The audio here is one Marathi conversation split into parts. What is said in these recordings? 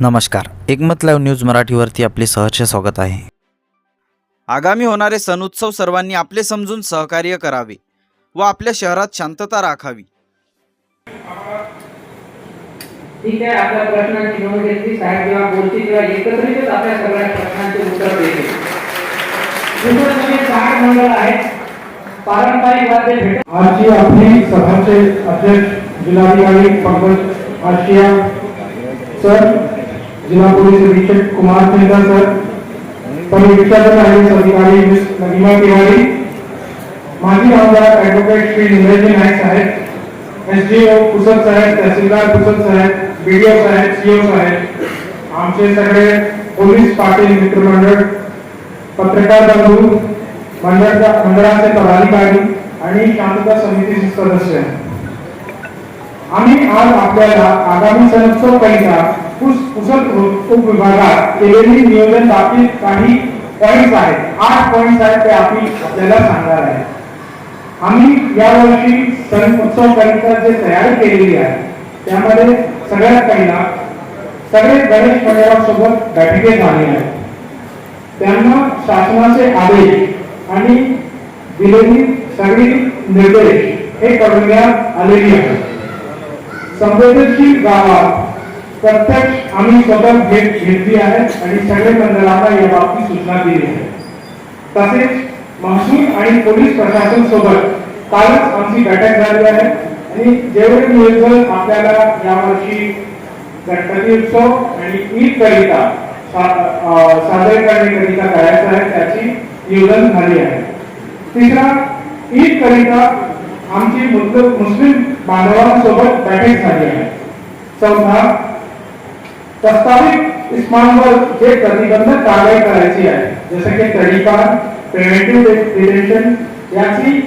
नमस्कार. एकमत लाईव्ह न्यूज मराठीवरती आपले सहर्ष स्वागत आहे. आगामी होणारे सण उत्सव सर्वांनी आपले समजून सहकार्य करावे व आपल्या शहरात शांतता राखावी. ठीक आहे आपल्या प्रश्नांची नोंद घेतली. साहेब जेव्हा बोलतील तेव्हा एकत्रितच आपल्या सगळ्या प्रश्नांचे उत्तर देतील. दुसरं सहा मंडळ आहेत. पारंपरिक वाद्य भेट आजची आपली सभाचे अध्यक्ष जिल्हाधिकारी पंकज आशिया सर जिल्हा पोलीस अधीक्षक कुमार सिंघा सर परिवीक्षाधक आय अधिकारी मिस नगीमा तिवारी माजी आमदार ॲडव्होकेट श्री इंद्रजी नाईक साहेब एस डी ओ पुसद साहेब तहसीलदार पुसद साहेब बी डी ओ साहेब सी ओ साहेब आमचे सगळे पोलीस पाटील मित्रमंडळ पत्रकार बंधू मंडळाचा मंडळाचे पदाधिकारी आणि शांतता समितीचे सदस्य. आम्ही आज आपल्याला आगामी सणोत्सव करिता पुस पुसद हो- केलेली नियोजन बाबतीत काही पॉइंट्स आहेत. आठ पॉइंट्स आहेत ते आम्ही आपल्याला सांगणार आहे. आम्ही यावर्षी सण उत्सव करिता जे तयारी केलेली आहे त्यामध्ये सगळ्यात पहिला सगळे गणेश मंडळासोबत बैठके झाले आहेत. त्यांना शासनाचे आदेश आणि दिलेली सगळी निर्देश हे कळवण्यात आलेली आहेत. संवेदनशील गावात प्रत्यक्ष आम्ही स्वतः भेट घेतली आहे आणि सगळे मंडळाला या बाबतीत सूचना दिली आहे. तसेच महसूल आणि पोलीस प्रशासन सोबत कालच आमची बैठक झाली आहे आणि जेवढे नियोजन आपल्याला यावर्षी गणपती उत्सव आणि ईद करिता सा- साजरे करण्याकरिता करायचं आहे त्याची नियोजन झाली आहे. तिसरा ईद करिता आमची मुस्लिम बांधवांसोबत बैठक झाली आहे. चौथा प्रस्तावित इस्मानवर जे प्रतिबंधक कारवाई करायची आहे. जसं की तडीपार प्रिव्हेंटिव्ह डिटेन्शन याची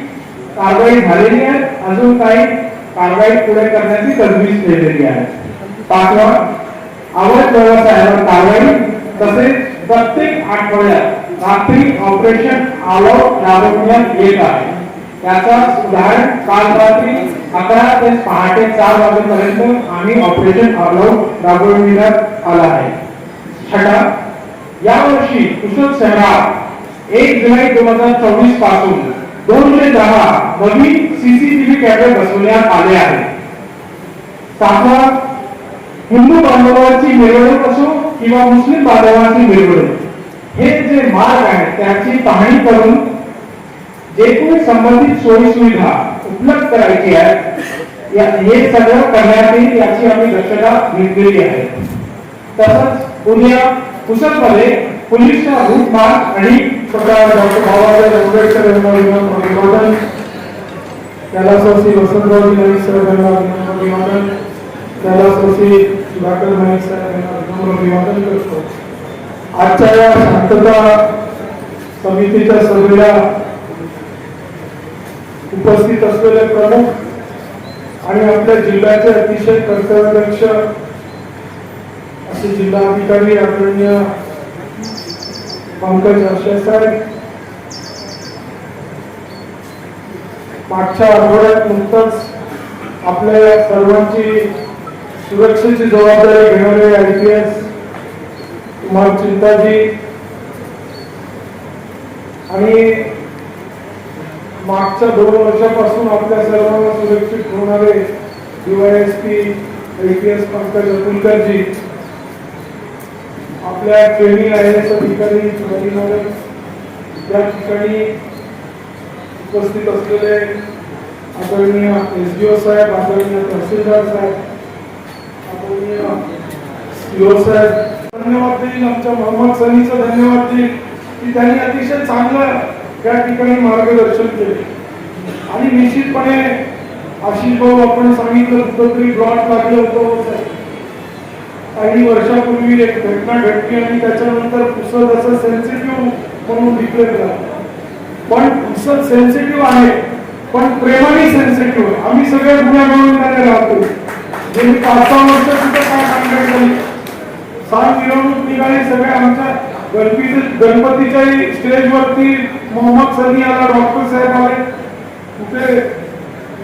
कारवाई झालेली आहे. अजून काही कारवाई पुढे करण्याची तरतूद केलेली आहे. पाचवा आवड व्यवसायावर कारवाई तसेच प्रत्येक आठवड्यात रात्री ऑपरेशन आलो राबवण्यात येत आहे. त्याचा उदाहरण काल रात्री अकरा ते पहाटे चार वाजेपर्यंत आम्ही ऑपरेशन आलो राबवण्यात आला आहे. छटा यावर्षी पुसद शहरात एक जुलै दोन हजार चोवीसपासून दोनशे दहा नवीन सीसीटीव्ही कॅमेरे बसवण्यात आले आहेत साधा हिंदू बांधवांची मिरवणूक असो किंवा मुस्लिम बांधवांची मिरवणूक. हे जे मार्ग आहेत त्याची पाहणी करून जे काही संबंधित सोयी सुविधा उपलब्ध करायची आहे हे सगळं करण्यात येईल याची आम्ही दक्षता घेतलेली आहे. तसंच उद्या पुसदमध्ये पोलीसचा रूट मार्ग आणि डॉक्टर बाबासाहेब आंबेडकर यांना अभिवादन त्याला श्री वसंतराव नाईक साहेब यांना अभिवादन त्याला श्री सुधाकर नाईक साहेब यांना अभिवादन करतो. आजच्या या शांतता समितीच्या सभेला उपस्थित असलेले प्रमुख आणि आपल्या जिल्ह्याचे अतिशय कर्तव्यदक्ष असे जिल्हाधिकारी आदरणीय पंकज अक्षय साहेब मागच्या आठवड्यात नुकतंच आपल्या या सर्वांची सुरक्षेची जबाबदारी घेणारे I P S Kumar Chintaji आणि मागच्या दोन वर्षापासून आपल्या सर्वांना सुरक्षित होणारे डीवायएसपी एपीएस पंकज अतुलकरजी आपल्या ट्रेनिंग आहे एस अधिकारी शिवाजीनगर या ठिकाणी उपस्थित असलेले आदरणीय एस डी ओ साहेब आदरणीय तहसीलदार साहेब आदरणीय सीओ साहेब धन्यवाद देईल आमच्या मोहम्मद सनीचं धन्यवाद देईल. की त्यांनी अतिशय चांगलं त्या ठिकाणी मार्गदर्शन केले. आणि निश्चितपणे आशिष भाऊ आपण सांगितलं कुठंतरी ब्लॉट लागलं होतं. काही वर्षापूर्वी एक घटना घडली आणि त्याच्यानंतर पुसद असं सेन्सिटिव्ह म्हणून डिक्लेअर झालं पण पुसद सेन्सिटिव्ह आहे पण प्रेमाने सेन्सिटिव्ह आम्ही सगळे पुण्या मिळवून राहतो. मी पाच सहा वर्ष सुद्धा काय सांगण्यात झाली सहा मिरवणूक निघाली सगळ्या आमच्या गणपती गणपतीच्याही स्टेजवरती मोहम्मद सनी आला डॉक्टर साहेब आले. कुठे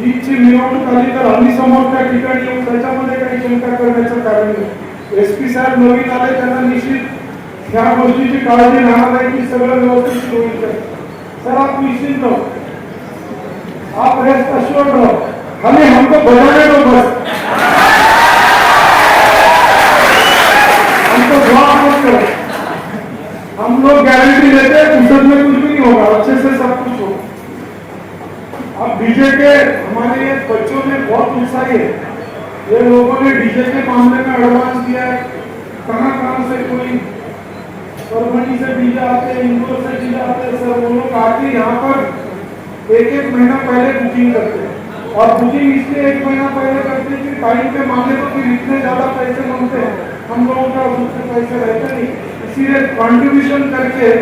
ईदची निवडणूक आली तर आम्ही समोर त्या ठिकाणी येऊन त्याच्यामध्ये काही शंका करण्याचं कारण नाही. एस पी साहेब नवीन आले त्यांना निश्चित ह्या गोष्टीची काळजी राहणार आहे की सगळं व्यवस्थित होईल. सर आप निश्चिंत रहो आप रेस्ट अश्योर्ड रहो हमें हमको बजाने दो बस. अब डीजे के हमारे ये बच्चों ने बहुत उत्साही है ये लोगों ने डीजे के मामले में एडवांस दिया है। कहाँ कहाँ से कोई परभनी से डीजे आते हैं, इंदौर से डीजे आते हैं सर वो लोग आके यहाँ पर एक एक महीना पहले बुकिंग करते हैं। और बुकिंग इसलिए एक महीना पहले करते हैं कि टाइम पे मांगे तो फिर इतने ज़्यादा पैसे मांगते हैं। हम लोगों का उतने पैसे रहते नहीं। इसीलिए कॉन्ट्रीब्यूशन करके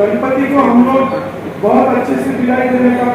गणपति को हम लोग बहुत अच्छे से दिलाई देने का